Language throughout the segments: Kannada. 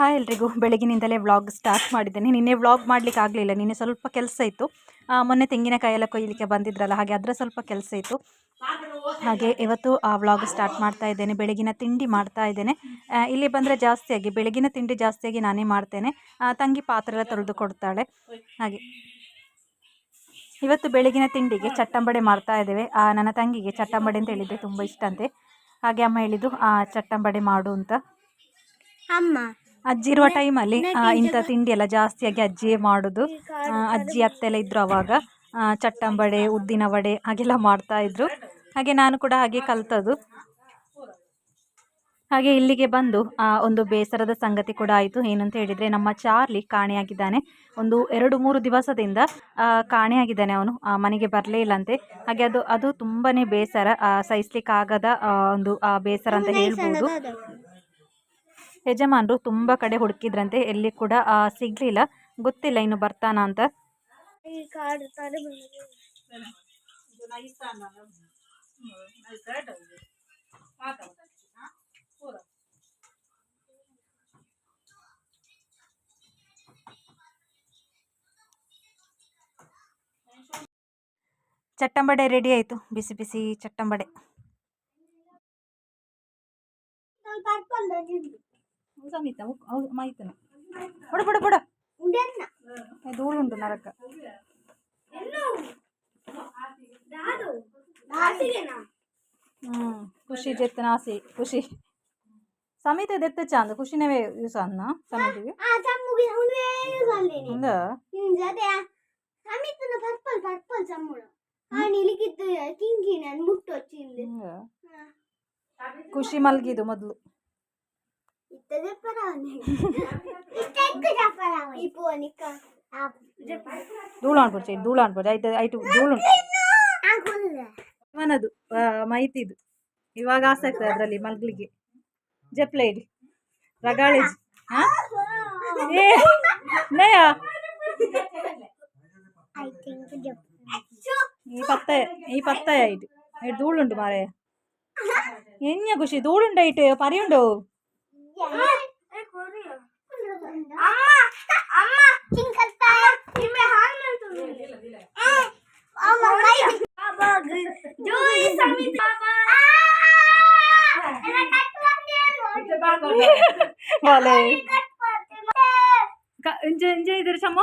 ಹಾಯ್ ಎಲ್ರಿಗೂ ಬೆಳಗಿನಿಂದಲೇ ವ್ಲಾಗ್ ಸ್ಟಾರ್ಟ್ ಮಾಡಿದ್ದೇನೆ. ನಿನ್ನೆ ವ್ಲಾಗ್ ಮಾಡಲಿಕ್ಕೆ ಆಗಲಿಲ್ಲ. ನಿನ್ನೆ ಸ್ವಲ್ಪ ಕೆಲಸ ಇತ್ತು. ಮೊನ್ನೆ ತೆಂಗಿನಕಾಯಿ ಎಲ್ಲ ಕೊಯ್ಯಲಿಕ್ಕೆ ಬಂದಿದ್ರಲ್ಲ, ಹಾಗೆ ಅದರ ಸ್ವಲ್ಪ ಕೆಲಸ ಇತ್ತು. ಹಾಗೆ ಇವತ್ತು ಆ ವ್ಲಾಗ್ ಸ್ಟಾರ್ಟ್ ಮಾಡ್ತಾ ಇದ್ದೇನೆ. ಬೆಳಗಿನ ತಿಂಡಿ ಮಾಡ್ತಾ ಇದ್ದೇನೆ. ಇಲ್ಲಿ ಬಂದರೆ ಜಾಸ್ತಿಯಾಗಿ ಬೆಳಗಿನ ತಿಂಡಿ ಜಾಸ್ತಿಯಾಗಿ ನಾನೇ ಮಾಡ್ತೇನೆ. ತಂಗಿ ಪಾತ್ರೆ ಎಲ್ಲ ತೊಳೆದು ಕೊಡ್ತಾಳೆ. ಹಾಗೆ. ಇವತ್ತು ಬೆಳಗಿನ ತಿಂಡಿಗೆ ಚಟ್ಟಂಬಡೆ ಮಾಡ್ತಾ ಇದ್ದೇವೆ. ನನ್ನ ತಂಗಿಗೆ ಚಟ್ಟಂಬಡೆ ಅಂತ ಹೇಳಿದರೆ ತುಂಬ ಇಷ್ಟ ಅಂತೆ. ಹಾಗೆ ಅಮ್ಮ ಹೇಳಿದ್ದು ಚಟ್ಟಂಬಡೆ ಮಾಡು ಅಂತ. ಅಮ್ಮ. ಅಜ್ಜಿ ಇರುವ ಟೈಮಲ್ಲಿ ಇಂಥ ತಿಂಡಿ ಎಲ್ಲ ಜಾಸ್ತಿಯಾಗಿ ಅಜ್ಜಿಯೇ ಮಾಡೋದು. ಅಜ್ಜಿ ಅತ್ತೆಲ್ಲ ಇದ್ರು ಅವಾಗ ಆ, ಚಟ್ಟಂಬಡೆ ಉದ್ದಿನ ವಡೆ ಹಾಗೆಲ್ಲ ಮಾಡ್ತಾ ಇದ್ರು. ಹಾಗೆ ನಾನು ಕೂಡ ಹಾಗೆ ಕಲ್ತದ್ದು. ಹಾಗೆ ಇಲ್ಲಿಗೆ ಬಂದು ಒಂದು ಬೇಸರದ ಸಂಗತಿ ಕೂಡ ಆಯಿತು. ಏನಂತ ಹೇಳಿದರೆ ನಮ್ಮ ಚಾರ್ಲಿ ಕಾಣೆಯಾಗಿದ್ದಾನೆ. ಒಂದು ಎರಡು ಮೂರು ದಿವಸದಿಂದ ಕಾಣೆಯಾಗಿದ್ದಾನೆ ಅವನು. ಆ, ಮನೆಗೆ ಬರಲೇ ಇಲ್ಲಂತೆ. ಹಾಗೆ ಅದು ಅದು ತುಂಬಾ ಬೇಸರ ಸಹಿಸ್ಲಿಕ್ಕಾಗದ ಒಂದು ಆ, ಬೇಸರ ಅಂತ ಹೇಳ್ಬೋದು. ಯಜಮಾನರು ತುಂಬ ಕಡೆ ಹುಡುಕಿದ್ರಂತೆ ಎಲ್ಲಿ ಕೂಡ ಸಿಗ್ಲಿಲ್ಲ. ಗೊತ್ತಿಲ್ಲ ಇನ್ನು ಬರ್ತಾನ ಅಂತ. ಚಟ್ಟಂಬಡೆ ರೆಡಿ ಆಯಿತು. ಬಿಸಿ ಬಿಸಿ ಚಟ್ಟಂಬಡೆ. ನಾನು ಕರ್ಕೊಂಡು ಹೋಗಿದ್ದು. ಸಮಿತ ಮಾಹಿತಿನ ಬಡ ಬಡ ಬಡ ಉಂಡೆನ್ನ? ಧೂಳುಂಟು ನರಕ ಎಲ್ಲೋ? ದಾದು? ದಾಸಿಗೆನಾ? ಹ್ಞೂ ಖುಷಿ ಜೆತ್ತನ ಆಸೆ ಖುಷಿ ಸಮಿತ ದೆತ್ತ ಚಾಂದ ಖುಷಿನವೇ ಯೂಸ್ ಅನ್ನ ಸಮಿತಿಗೆ ಆ ಚಮ್ಮುಗೆ ಉಂಡೆ ಸೊಲ್ಲೇನೆ. ಹಂಗ ನಿನ್ ಜೊತೆ ಸಮಿತನ ಪರ್ಪಲ್ ಪರ್ಪಲ್ ಚಮ್ಮುಳು ಆ ನಿಲಿಕಿದ್ದು ಕಿಂಕಿ ನಾನು ಮುಟ್ಟು వచ్చింది ಹಂಗ ಖುಷಿ ಮಲ್ಗಿದು ಮೊದಲು ಧೂಳಾನ್ ಪುರ್ಚಿ ಧೂಳಾನ್ ಪುರ್ಚಿ ಆಯ್ತು ಆಯ್ತು ಧೂಳು ಇವನದು ಮಾಹಿತಿ ಇದು ಇವಾಗ ಆಸಕ್ತಿ ಅದರಲ್ಲಿ ಮಗ್ಲಿಗೆ ಜಪ್ಲ ಇಡಿ ರಗಾಳಿ ನಯ ഈ പത്ത് ഈ പത്തായിട്ട് ധൂളുണ്ട് മാറേ എന്നെ കുശി ധൂളുണ്ടായിട്ട് പറയുണ്ടോ బాలే ఇంజ ఇంజ ఇద్దరు చమ్మ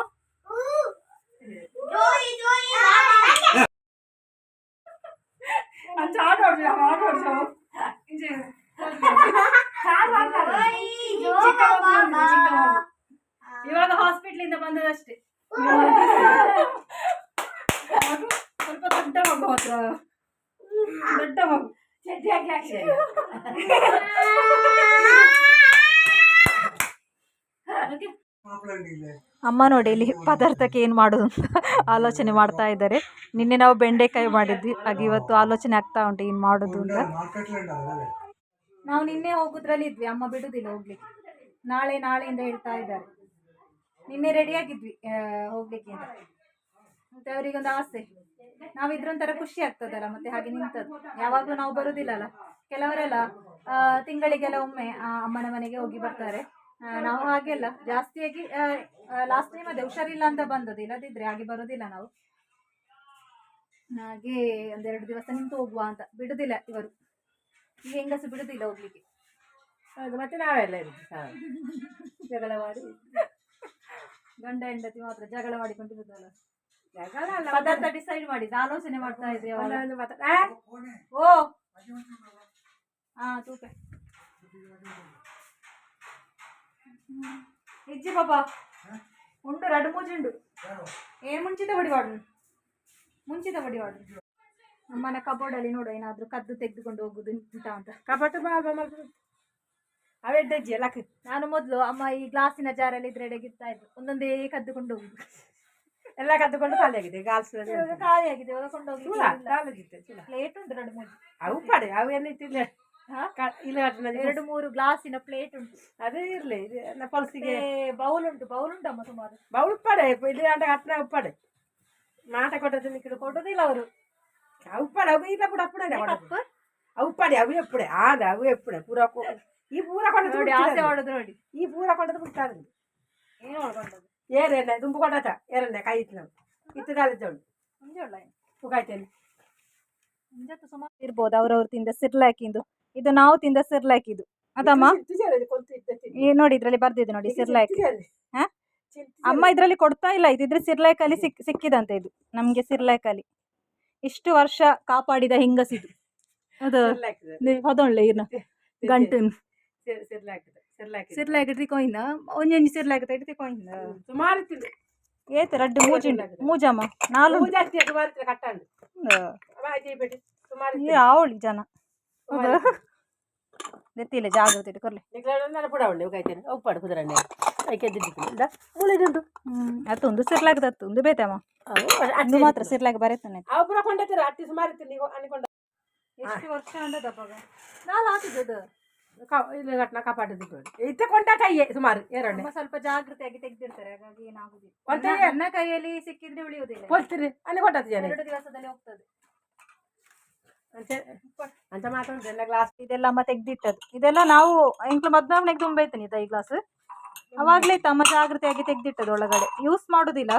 అంత ఆట ఆడుతున్నాం ఆట ఆడుతున్నాం ఇంజ ಇವಾಗ ಹಾಸ್ಪಿಟಲ್ ಇಂದ ಬಂದದಷ್ಟೇ. ಸ್ವಲ್ಪ ದೊಡ್ಡ ಮಗು ಹತ್ರ ದೊಡ್ಡ ಮಗು. ಅಮ್ಮ ನೋಡಿ ಇಲ್ಲಿ ಪದಾರ್ಥಕ್ಕೆ ಏನು ಮಾಡುದು ಅಂತ ಆಲೋಚನೆ ಮಾಡ್ತಾ ಇದ್ದಾರೆ. ನಿನ್ನೆ ನಾವು ಬೆಂಡೆಕಾಯಿ ಮಾಡಿದ್ವಿ. ಹಾಗೆ ಇವತ್ತು ಆಲೋಚನೆ ಆಗ್ತಾ ಉಂಟು, ಏನ್ ಮಾಡೋದು ಅಂತ. ನಾವು ನಿನ್ನೆ ಹೋಗೋದ್ರಲ್ಲಿ ಇದ್ವಿ, ಅಮ್ಮ ಬಿಡುದಿಲ್ಲ ಹೋಗ್ಲಿಕ್ಕೆ. ನಾಳೆ, ನಾಳೆಯಿಂದ ಹೇಳ್ತಾ ಇದ್ದಾರೆ. ನಿನ್ನೆ ರೆಡಿಯಾಗಿದ್ವಿ ಹೋಗ್ಲಿಕ್ಕೆ ಮತ್ತೆ ಅವರಿಗೊಂದು ಆಸೆ. ನಾವಿದ್ರೊಂಥರ ಖುಷಿ ಆಗ್ತದಲ್ಲ, ಮತ್ತೆ ಹಾಗೆ ನಿಂತದ್ದು. ಯಾವಾಗಲೂ ನಾವು ಬರುದಿಲ್ಲಲ್ಲ. ಕೆಲವರೆಲ್ಲ ತಿಂಗಳಿಗೆಲ್ಲ ಒಮ್ಮೆ ಅಮ್ಮನ ಮನೆಗೆ ಹೋಗಿ ಬರ್ತಾರೆ. ನಾವು ಹಾಗೆ ಅಲ್ಲ ಜಾಸ್ತಿಯಾಗಿ ಲಾಸ್ಟ್ ಟೈಮ್ ಅದೇ, ಹುಷಾರಿಲ್ಲ ಅಂತ ಬಂದದ್ದು. ಇಲ್ಲದಿದ್ರೆ ಹಾಗೆ ಬರೋದಿಲ್ಲ ನಾವು. ಹಾಗೆ ಒಂದೆರಡು ದಿವಸ ನಿಂತು ಹೋಗುವ ಅಂತ. ಬಿಡುದಿಲ್ಲ ಇವರು. ಈ ಹೆಂಗಸು ಬಿಡುದಿಲ್ಲ ಹೋಗ್ಲಿಕ್ಕೆ. ಹೌದು ಮತ್ತೆ ನಾವೆಲ್ಲ ಇರುದು. ಜಗಳ ಮಾಡಿ. ಗಂಡ ಹೆಂಡತಿ ಮಾತ್ರ ಜಗಳ ಮಾಡಿಕೊಂಡಿರುದಲ್ಲ. ಜಗಳ ಅಲ್ಲ, ಪದಾರ್ಥ ಡಿಸೈಡ್ ಮಾಡಿದ ಆಲೋಚನೆ ಮಾಡ್ತಾ ಅವಾಗ. ಒಂದೊಂದು ಮಾತು- ಆ? ಓ! ಹಾ ತೂಕ. ಇಜ್ಜಿ ಬಾಬಾ ಉಂಟು ರಡು ಮೂಜುಂಡು ಏನ್ ಮುಂಚಿತ ಹೊಡಿವಾಡು ಮುಂಚಿತ ಹೊಡಿವಾಡು ನಮ್ಮನೆ ಕಬೋರ್ಡಲ್ಲಿ ನೋಡು ಏನಾದ್ರೂ ಕದ್ದು ತೆಗೆದುಕೊಂಡು ಹೋಗುದು ಉಂಟ ಅಂತ. ಕಪಟ ಬಾಬಾ ಅವೆಡ್ಡಜ್ಜಿ ಎಲ್ಲಕ್ಕೆ ನಾನು ಮೊದಲು ಅಮ್ಮ ಈ ಗ್ಲಾಸಿನ ಜಾರಲ್ಲಿ ಇದ್ರೆ ಎಡಗಿರ್ತಾ ಇದ್ದು ಒಂದೊಂದೇ ಕದ್ದುಕೊಂಡು ಹೋಗುದು. ಎಲ್ಲ ಕದ್ದುಕೊಂಡು ಖಾಲಿಯಾಗಿದೆ ಗಾಲ್ಸ್ ಇವಾಗ ಖಾಲಿ ಆಗಿದೆ ಇವಾಗ ಕೊಂಡೋಗಿ ಚೂಲ ಕಾಲದಿತ್ತೆ ಚೂಲ. ಪ್ಲೇಟ್ ಉಂಟು ಎರಡು ಮೂರು ಅವು ಪಡೆ ಅವು ಇಟ್ಟಿಲ್ಲ ಹಾ? ಇಲ್ಲ ಎರಡು ಮೂರು ಗ್ಲಾಸಿನ ಪ್ಲೇಟ್ ಉಂಟು. ಅದೇ ಇರ್ಲಿ ಪಲ್ಸಿಗೆ. ಬೌಲ್ ಉಂಟು ಬೌಲ್ ಉಂಟಮ್ಮ ಸುಮಾರು. ಬೌಲ್ ಪಡೆ ಇಲ್ಲಿ ಅಂತ ಹತ್ರ ಉಪ್ಪಡೆ ಮಾಟ ಕೊಟ್ಟದ್ದು ಕೊಟ್ಟದಿಲ್ಲ ಕೊಡುದಿಲ್ಲ ಅವರು. ಕೂಡ ಅಪ್ಪಡೆ ಕಪ್ ಅವು ಪಡೆ ಅವು ಎಪ್ಪಡೆ ಆಗ ಅವು ಎಪ್ಪಡೆ. ಪೂರ ಈ ಪೂರ ಕೊಂಡದ್ದು ನೋಡಿ ಆಸೆ. ಮಾಡೋದು ನೋಡಿ. ಈ ಪೂರ ಕೊಂಡದ್ದು ಬಿಡ್ತಾದ್ರಿ ಏನು ಏರೆಣ್ಣೆ ದುಂಬು ಕೊಂಡತ ಏರೆಣ್ಣೆ ಕೈ ಇತ್ತು ನಾವು ಉಗಾಯ್ತೇನೆ ಸುಮಾರು ಇರ್ಬೋದು ಅವ್ರವ್ರು ತಿಂದ ಸಿರ್ಲಾಕಿಂದು ಇದು ನಾವು ತಿಂದ ಸಿರ್ಲಾಕಿದು ಅದಮ್ಮ? ಈ ನೋಡಿ ಇದ್ರಲ್ಲಿ ಬರ್ದಿದೆ ನೋಡಿ ಸಿರ್ಲಾಕ್ ಹಾ? ಅಮ್ಮ ಇದ್ರಲ್ಲಿ ಕೊಡ್ತಾ ಇಲ್ಲ ಇದಿದ್ರೆ ಸಿರ್ಲಾಕಲ್ಲಿ ಸಿಕ್ ಸಿಕ್ಕಿದಂತೆ ಇದು. ನಮ್ಗೆ ಸಿರ್ಲಾಕಲ್ಲಿ ಇಷ್ಟು ವರ್ಷ ಕಾಪಾಡಿದ ಹೆಂಗಸಿದು ಅದು ಹೊದೊಳ್ಳೆ ಇರ್ನ ಗಂಟು. ಸಿರ್ಲಾಕ್ ತಿಕೋಯಿಂದ ಒಂಜೊಂಜಿ ಸಿರ್ಲಾಕ್ ತೈಟ್ ತಿಕೋಯಿಂದ ಸುಮಾರು ಏತ ರಡ್ಡು ಮೂಜಿಂಡ ಮೂಜಮ್ಮ ನಾಲ್ಕು? ಮೂಜಾಸ್ತಿ ಕಟ್ಟಂಡು. ಆವಳಿ ಜನ. ಗೊತ್ತಿಲ್ಲ ಜಾಗ್ರತೆ ಇಟ್ಟು ಕೊರ್ಲೆ ನಿಗ್ರಹ ಪುಡ ಉಂಡೆ ಉಗಾಯ್ತೇನೆ ಉಪ್ಪಾಡು ಕುದುರಣ್ಣೆ ಅದಕ್ಕೆ ದಿದ್ದಿದ್ದೀನಿ ಮುಳಿದುಂಟು ಹ್ಮ್ ಅತ್ತೊಂದು ಸಿರ್ಲಾಕ್ ತುಂದು ಬೇತಮ್ಮ ಅದು ಮಾತ್ರ ಸಿರ್ಲಾಕ್ ಬರೀತಾನೆ ಅವು ಪುರ ಕೊಂಡತ್ತೀರ ಅಟ್ಟಿ ಸುಮಾರು ಇತ್ತು ನೀವು ಅನ್ಕೊಂಡ ಎಷ್ಟು ವರ್ಷ ಹಾಕಿದ್ದು ಇಲ್ಲಿ ಕಾಪಾಡಿದ್ದು ಇತ್ತೆ ಕೊಂಡ ಕೈಯೇ ಸುಮಾರು ಎರಡು ಸ್ವಲ್ಪ ಜಾಗೃತಿಯಾಗಿ ತೆಗ್ದಿರ್ತಾರೆ ಹಾಗಾಗಿ ಏನಾಗುದಿಲ್ಲ. ನನ್ನ ಕೈಯಲ್ಲಿ ಸಿಕ್ಕಿದ್ರೆ ಉಳಿಯುವುದಿಲ್ಲ. ಪೋಲ್ತೀರಿ ಅಲ್ಲಿ ಕೊಟ್ಟದ್ದು ಜನ. ಎರಡು ದಿವಸದಲ್ಲಿ ಹೋಗ್ತದೆ. ಅಂತ? ಮಾತಾಡಿದ್ರೆ ಮಾತಾಡ್ದೆ. ಎಲ್ಲ ಗ್ಲಾಸ್ ಇದೆಲ್ಲ ಅಮ್ಮ ಇದೆಲ್ಲ ನಾವು ಎಂಕ್ಲು ಮದ್ನಾಗ್ನೆಗ್ ತುಂಬೈತನಿ ಈ ಗ್ಲಾಸ್ ಅವಾಗ್ಲೇ ತಮ್ಮ ಜಾಗೃತಿಯಾಗಿ ತೆಗ್ದಿಟ್ಟದ್ದು ಒಳಗಡೆ. ಯೂಸ್ ಮಾಡೋದಿಲ್ಲ.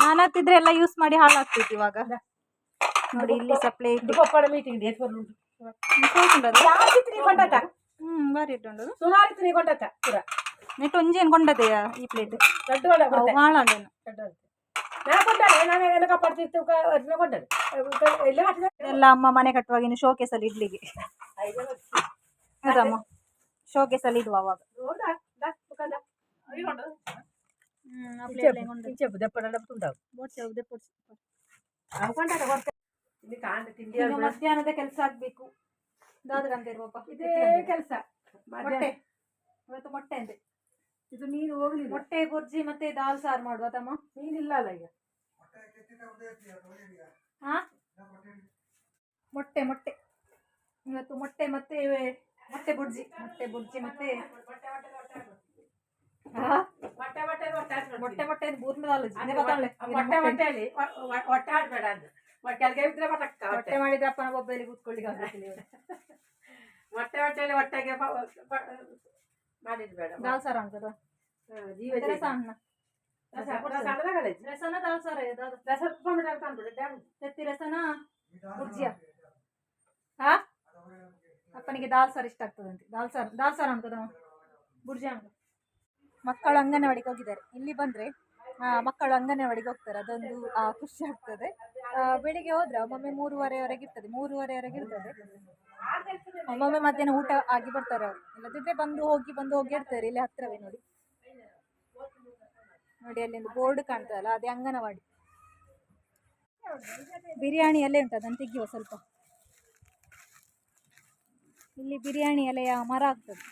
ನಾನು ಹತ್ತಿದ್ರೆ ಎಲ್ಲ ಯೂಸ್ ಮಾಡಿ ಹಾಳಾಗ್ತಿತ್ತು ಇವಾಗ. ನೋಡಿ ಇಲ್ಲಿ ಸಪ್ಲೈ ಬಾರಿ ಸುಮಾರು ಇತ್ತು ನೀ ಕೊಂಡತ್ತ ಪುರ. ನೆಟ್ ಒಂಜಿ ಏನ್ ಕೊಂಡದೆಯಾ ಈ ಪ್ಲೇಟ್ ಹಾಳಾಂಡೇನು ಎಲ್ಲ ಅಮ್ಮ ಮನೆ ಕಟ್ಟುವಾಗ ಇನ್ನು ಶೋಕೇಸ್ ಅಲ್ಲಿ ಇಡ್ಲಿಗೆ ಹೌದಮ್ಮ ಶೋಕೇಸ್ ಅಲ್ಲಿ ಇಡುವ ಅವಾಗ. ಮಧ್ಯಾಹ್ನದ ಕೆಲಸ ಆಗ್ಬೇಕು. ಇದೇ ಕೆಲಸ. ಮೊಟ್ಟೆ. ಇವತ್ತು ಮೊಟ್ಟೆ ಅಂತೆ. ಇದು ಮೀನು ಹೋಗ್ಲಿಲ್ಲ. ಮೊಟ್ಟೆ ಬುರ್ಜಿ ಮತ್ತೆ ದಾಲ್ ಸಾರು ಮಾಡುವ ತಮ್ಮ? ಮೀನಿಲ್ಲ ಅಲ್ಲ ಈಗ. ಹಾ? ಮೊಟ್ಟೆ ಮೊಟ್ಟೆ ಇವತ್ತು ಮೊಟ್ಟೆ ಮತ್ತೆ ಮೊಟ್ಟೆ ಬುರ್ಜಿ ಮೊಟ್ಟೆ ಬುರ್ಜಿ ಮತ್ತೆ ಹಾ? ಮೊಟ್ಟೆ ಮೊಟ್ಟೆ ಮೊಟ್ಟೆ ಹಾಕ್ಬಿಡು. ಮೊಟ್ಟೆ ಮೊಟ್ಟೆ ಬೂರ್ನ ದಾಲ್ ಮೊಟ್ಟೆ ಮೊಟ್ಟೆ ಒ- ಹೊಟ್ಟೆ ಆಡ್ಬೇಡ ಅದು ಮೊಟ್ಟೆಗೆ ಇದ್ರೆ ಮಟಕ್ಕ ಹೊಟ್ಟೆ ಮೊಟ್ಟೆ ಮಾಡಿದ್ರೆ ಅಪ್ಪನ ಬೊಬ್ಬೆಲಿ ಕೂತ್ಕೊಳ್ಳಿಕ್ಕೆ ಇವ್ರು. ಮೊಟ್ಟೆ ಹೊಟ್ಟೆಯಲ್ಲಿ ಹೊಟ್ಟೆಗೆ ಪ- ಪ- ಮಾಡಿದ್ಬೇಡ ದಾಲ್ ಸಾರು ಅಂತದ ರಸನ ಹಾ ಅಪ್ಪನಿಗೆ ದಾಲ್ ಸಾರು ಇಷ್ಟ ಆಗ್ತದಂತೆ. ದಾಲ್ ಸಾರು ದಾಲ್ ಸಾರು ಅನ್ಕದ ಬುರ್ಜಿ ಅನ್ಕ ಮಕ್ಕಳು ಅಂಗನವಾಡಿಗೆ ಹೋಗಿದ್ದಾರೆ. ಇಲ್ಲಿ ಬಂದ್ರೆ ಮಕ್ಕಳು ಅಂಗನವಾಡಿಗೆ ಹೋಗ್ತಾರೆ. ಅದೊಂದು ಖುಷಿ ಆಗ್ತದೆ. ಆ, ಬೆಳಿಗ್ಗೆ ಹೋದ್ರೆ ಒಮ್ಮೊಮ್ಮೆ ಮೂರುವರೆವರೆಗೆ ಇರ್ತದೆ. ಮೂರುವರೆವರೆಗೆ ಇರ್ತದೆ. ಒಮ್ಮೊಮ್ಮೆ ಮಧ್ಯಾಹ್ನ ಊಟ ಆಗಿ ಬರ್ತಾರೆ ಅವರು. ಇಲ್ಲದಿದ್ದರೆ ಬಂದು ಹೋಗಿ ಬಂದು ಹೋಗಿ ಇರ್ತಾರೆ. ಇಲ್ಲಿ ಹತ್ರವೇ ನೋಡಿ. ನೋಡಿ, ಅಲ್ಲಿ ಒಂದು ಬೋರ್ಡ್ ಕಾಣ್ತದಲ್ಲ, ಅದೇ ಅಂಗನವಾಡಿ. ಬಿರಿಯಾನಿ ಎಲೆ ಉಂಟು, ಅದನ್ನು ತೆಗಿಯುವ ಸ್ವಲ್ಪ. ಇಲ್ಲಿ ಬಿರಿಯಾನಿ ಎಲೆಯ ಮರ ಆಗ್ತದೆ.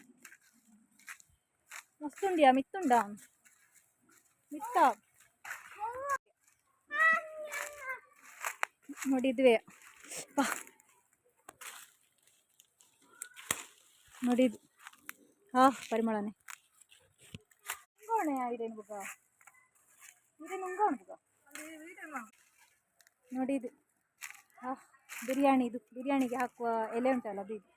ಮಸ್ತುಂಡಿಯಾ, ಮಿತ್ತುಂಡ? ಮಿತ್ತ? ನೋಡಿದ್ವಿ ನೋಡಿದ್ವಿ ನೋಡಿದ್ ಹಾ, ಪರಿಮಳನೆ. ಉಂಗೋಣ ಬುಗ ನೋಡಿ ಇದು. ಬಿರಿಯಾನಿ ಇದು. ಬಿರಿಯಾನಿಗೆ ಹಾಕುವ ಎಲೆ ಉಂಟಲ್ಲ ಅದು ಇದು.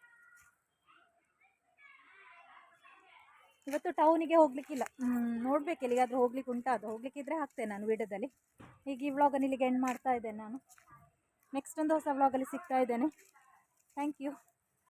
ಇವತ್ತು ಟೌನಿಗೆ ಹೋಗ್ಲಿಕ್ಕಿಲ್ಲ. ನೋಡ್ಬೇಕು ಎಲ್ಲಿಗಾದ್ರೂ ಹೋಗ್ಲಿಕ್ಕೆ ಉಂಟಾ ಅದು. ಹೋಗ್ಲಿಕ್ಕಿದ್ರೆ ಹಾಕ್ತೇನೆ ನಾನು ವಿಡಿಯೋದಲ್ಲಿ. ಈಗ ಈ ವ್ಲಾಗನ್ನು ಇಲ್ಲಿಗೆ ಎಂಡ್ ಮಾಡ್ತಾ ಇದ್ದೇನೆ ನಾನು. ನೆಕ್ಸ್ಟ್ ಒಂದು ಹೊಸ ವ್ಲಾಗಲ್ಲಿ ಸಿಗ್ತಾ ಇದ್ದೇನೆ. Thank you